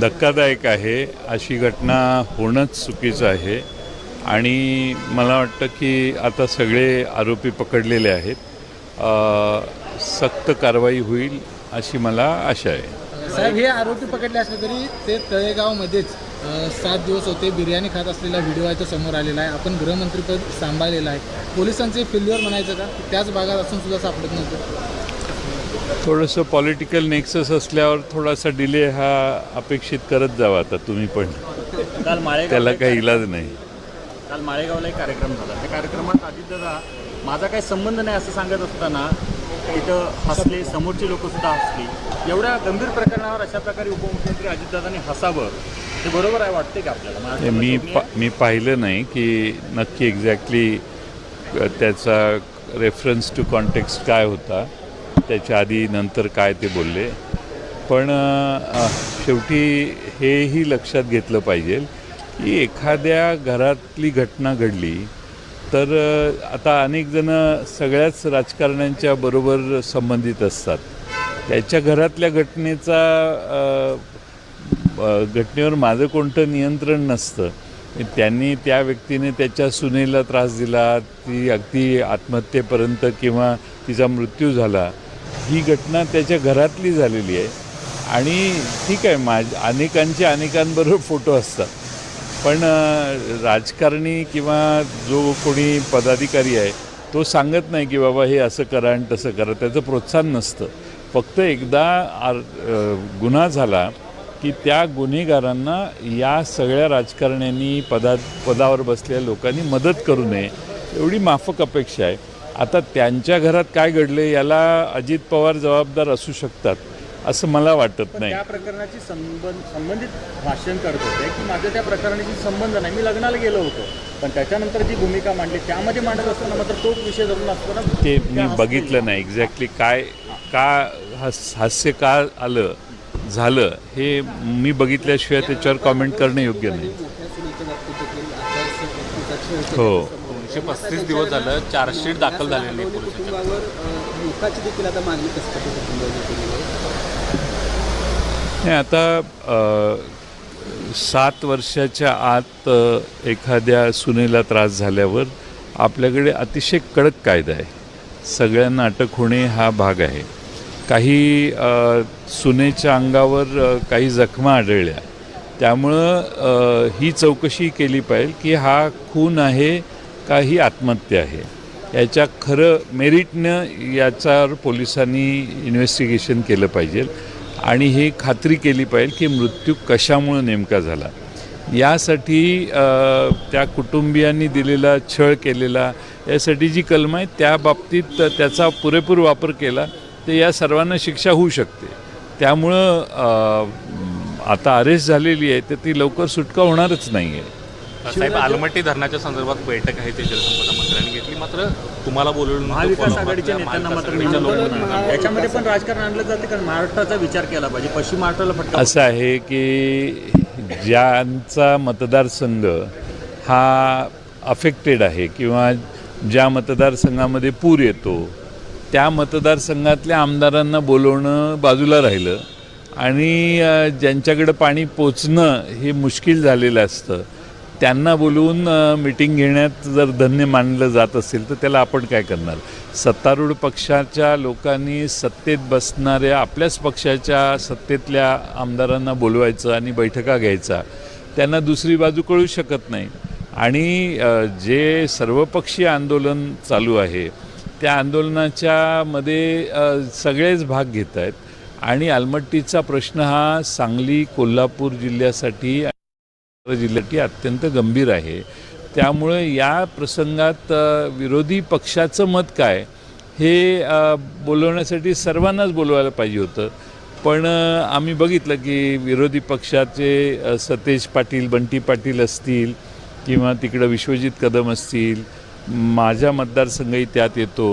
धक्कादायक आहे. अशी घटना होणंच चुकीचं आहे. आणि मला वाटतं की आता सगळे आरोपी पकडलेले आहेत. सक्त कारवाई होईल अशी मला आशा आहे. साहेब हे आरोपी पकडले असले तरी ते तळेगावमध्येच सात दिवस होते बिर्याणी खात असलेला व्हिडिओ आहे तो समोर आलेला आहे. आपण गृहमंत्रीपद सांभाळलेलं आहे. पोलिसांचे फेल्युअर म्हणायचं का? त्याच भागात असून सुद्धा सापडत नव्हतं. थोडंसं पॉलिटिकल नेक्सस असल्यावर थोडासा डिले हा अपेक्षित करत जावा आता तुम्ही पण. काल माळेगाव त्याला काही इलाज नाही. काल माळेगावला एक कार्यक्रम झाला. त्या कार्यक्रमात अजितदादा माझा काही संबंध नाही असं सांगत असताना तिथं हसले समोरची लोक सुद्धा हसली. एवढ्या गंभीर प्रकरणावर अशा प्रकारे उपमुख्यमंत्री अजितदादांनी हसावं हे बरोबर आहे वाटते का आपल्याला? मी पा? मी पाहिलं नाही की नक्की एक्झॅक्टली त्याचा रेफरन्स टू कॉन्टेक्स्ट काय होता. त्याच्या आधी नंतर काय ते बोलले. पण शेवटी हेही लक्षात घेतलं पाहिजे की एखाद्या घरातली घटना घडली तर आता अनेक जण सगळ्याच राजकारण्यांच्या बरोबर संबंधित असतात. त्याच्या घरातल्या घटनेचा घटनेवर माझं कोणतं नियंत्रण नसतं. त्यांनी त्या व्यक्तीने त्याच्या सुनेला त्रास दिला ती अगदी आत्महत्येपर्यंत किंवा तिचा मृत्यू झाला. ही घटना त्याच्या घरातली झालेली आहे. आणि ठीक आहे माझ अनेकांचे अनेकांबरोबर फोटो असतात. पण राजकारणी किंवा जो कोणी पदाधिकारी आहे तो सांगत नाही की बाबा हे असं करा आणि तसं करा. त्याचं प्रोत्साहन नसतं. फक्त एकदा आर गुन्हा झाला की त्या गुन्हेगारांना या सगळ्या राजकारण्यांनी पदा पदावर बसलेल्या लोकांनी मदत करू नये. एवढी माफक अपेक्षा आहे. आता त्यांच्या घरात काय घडले याला अजित पवार जबाबदार असू शकतात असं मला वाटत नाही. त्या प्रकरणाची संबंध संबंधित भाषण करत होते की माझं त्या प्रकरणाशी संबंध नाही. मी लग्नाला गेलो होतो. पण त्याच्यानंतर जी भूमिका मांडली त्यामध्ये मांडत असताना मात्र तोच विषय धरून असताना ते मी बघितलं नाही एक्झॅक्टली काय का हस हास्य का आलं झालं हे मी बघितल्याशिवाय त्याच्यावर कॉमेंट करणं योग्य नाही. हो. दोनशे पस्तीस दिवस झालं चार्जशीट दाखल झालेली नाही पोलिसांच्या मुखाची देखील आता मागणी कसं नाही आता सात वर्षाच्या आत एखाद्या सुनेला त्रास झाल्यावर आपल्याकडे अतिशय कडक कायदा आहे. सगळ्यांना अटक होणे हा भाग आहे. काही सुनेच्या अंगावर काही जखमा आढळल्या. त्यामुळं ही चौकशी केली पाहिजे की हा खून आहे का ही आत्महत्या आहे. याच्या खरं मेरिटनं याच्यावर पोलिसांनी इन्व्हेस्टिगेशन केलं पाहिजे. आणि हे खात्री केली पाहिजे की मृत्यू कशामुळं नेमका झाला. यासाठी त्या कुटुंबियांनी दिलेला छळ केलेला यासाठी जी कलम आहे त्या बाबतीत त्याचा पुरेपूर वापर केला तर या सर्वांना शिक्षा होऊ शकते. त्यामुळं आता अरेस्ट झालेली आहे तर ती लवकर सुटका होणारच नाही आहे साहेब आलमट्टी धरणाच्या संदर्भात बैठक आहे ते जलसंपदा मंत्र्यांनी घेतली मात्र तुम्हाला बोलवलं नव्हतं. महाविकास आघाडीच्या नेत्यांना मात्र. याच्यामध्ये पण राजकारण आणलं जाते कारण महाराष्ट्राचा विचार केला पाहिजे पश्चिम महाराष्ट्राला फटका असं आहे की ज्यांचा मतदारसंघ हा अफेक्टेड आहे किंवा ज्या मतदारसंघामध्ये पूर येतो त्या मतदारसंघातल्या आमदारांना बोलवणं बाजूला राहिलं आणि ज्यांच्याकडं पाणी पोचणं हे मुश्किल झालेलं असतं त्यांना बोलवून मिटिंग घेण्यात जर धन्य मानलं जात असेल तर त्याला आपण काय करणार? सत्तारूढ पक्षाच्या लोकांनी सत्तेत बसणाऱ्या आपल्याच पक्षाच्या सत्तेतल्या आमदारांना बोलवायचं आणि बैठका घ्यायचा. त्यांना दुसरी बाजू कळू शकत नाही. आणि जे सर्वपक्षीय आंदोलन चालू आहे त्या आंदोलनाच्या मध्ये सगळेच भाग घेत आहेत आणि आलमट्टीचा प्रश्न हा सांगली कोल्हापूर जिल्ह्यासाठी जिल्ह्याची अत्यंत गंभीर आहे. त्यामुळे या प्रसंगात विरोधी पक्षाचं मत काय हे बोलवण्यासाठी सर्वांनाच बोलवायला पाहिजे होतं. पण आम्ही बघितलं की विरोधी पक्षाचे सतेज पाटील बंटी पाटील असतील किंवा तिकडं विश्वजित कदम असतील माझ्या मतदारसंघही त्यात येतो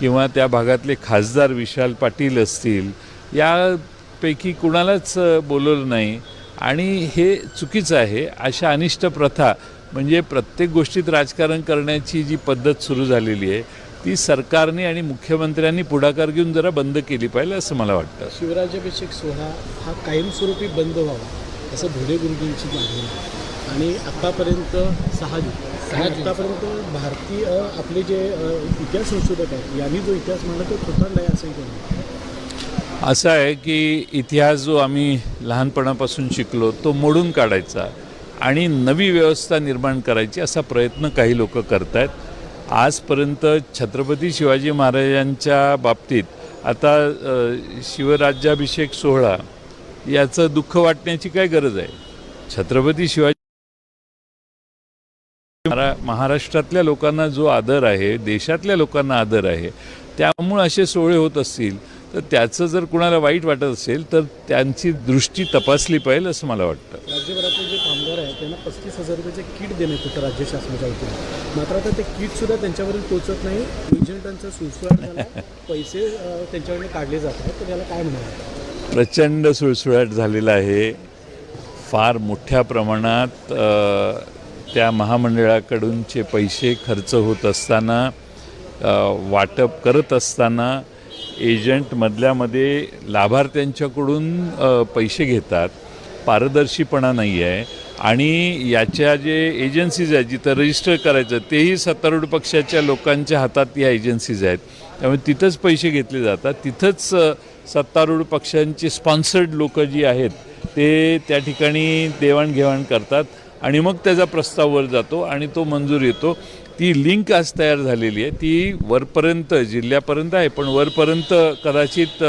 किंवा त्या भागातले खासदार विशाल पाटील असतील यापैकी कुणालाच बोलवलं नाही. आणि हे चुकीचं आहे अशा अनिष्ट प्रथा म्हणजे प्रत्येक गोष्टीत राजकारण करण्याची जी पद्धत सुरू झालेली आहे ती सरकारने आणि मुख्यमंत्र्यांनी पुढाकार घेऊन जरा बंद केली पाहिजे असं मला वाटतं शिवराज्याभिषेक सोहळा हा कायमस्वरूपी बंद व्हावा असं भिडे गुरुजींची मागणी आहे आणि आत्तापर्यंत सहा जून. आत्तापर्यंत भारतीय आपले जे इतिहास संशोधक आहेत यांनी जो इतिहास मांडला तो खोटांड आहे असंही. असं आहे की इतिहास जो आम्ही लहानपणापासून शिकलो तो मोडून काढायचा आणि नवी व्यवस्था निर्माण करायची असा प्रयत्न काही लोक करत आहेत आजपर्यंत छत्रपती शिवाजी महाराजांच्या बाबतीत आता शिवराज्याभिषेक सोहळा याचं दुःख वाटण्याची काय गरज आहे? छत्रपती शिवाजी महारा महाराष्ट्रातल्या लोकांना जो आदर आहे देशातल्या लोकांना आदर आहे त्यामुळे असे सोहळे होत असतील तर त्याचं जर कुणाला वाईट वाटत असेल तर त्यांची दृष्टी तपासली पाहिजे असं मला वाटतं. राज्यभरातले जे कामगार आहेत त्यांना पस्तीस हजार रुपयाचे किट देण्यात येतं राज्य शासनाच्या वतीने. मात्र आता ते किटसुद्धा त्यांच्यावरील पोचत नाही. एजंटांचा सुळसुळाट पैसे त्यांच्याकडनं काढले जात आहेत. तर याला काय म्हणाल प्रचंड सुळसुळाट झालेला आहे. फार मोठ्या प्रमाणात त्या महामंडळाकडूनचे पैसे खर्च होत असताना वाटप करत असताना एजंट मधल्यामध्ये लाभार्थ्यांच्याकडून पैसे घेतात. पारदर्शीपणा नाही आहे आणि याच्या जे एजन्सीज आहेत जिथं रजिस्टर करायचं तेही सत्तारूढ पक्षाच्या लोकांच्या हातात या एजन्सीज आहेत. त्यामुळे तिथंच पैसे घेतले जातात. तिथंच सत्तारूढ पक्षांची स्पॉन्सर्ड लोकं जी आहेत ते त्या ठिकाणी देवाणघेवाण करतात. आणि मग त्याचा प्रस्ताव वर जातो आणि तो मंजूर येतो. ती लिंक आज तयार झालेली आहे. ती वरपर्यंत जिल्ह्यापर्यंत आहे पण वरपर्यंत कदाचित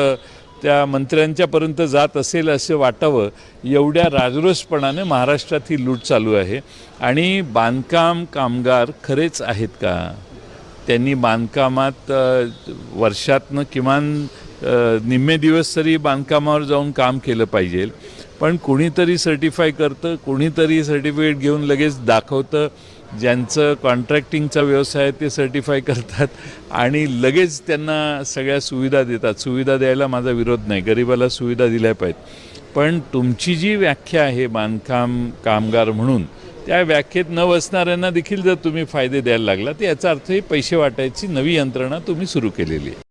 त्या मंत्र्यांच्यापर्यंत जात असेल असं वाटावं एवढ्या राजरोसपणाने महाराष्ट्रात ही लूट चालू आहे. आणि बांधकाम कामगार खरेच आहेत का? त्यांनी बांधकामात वर्षातनं किमान निम्मे दिवस तरी बांधकामावर जाऊन काम केलं पाहिजे. पण कोणीतरी सर्टिफाय करतं कोणीतरी सर्टिफिकेट घेऊन लगेच दाखवतं. ज्यांचं कॉन्ट्रॅक्टिंगचा व्यवसाय आहे ते सर्टिफाय करतात आणि लगेच त्यांना सगळ्या सुविधा देतात. सुविधा द्यायला माझा विरोध नाही. गरिबाला सुविधा दिल्या पाहिजेत. पण तुमची जी व्याख्या आहे बांधकाम कामगार म्हणून त्या व्याख्येत न बसणाऱ्यांना देखील जर तुम्ही फायदे द्यायला लागला तर याचा अर्थ ही पैसे वाटायची नवी यंत्रणा तुम्ही सुरू केलेली आहे.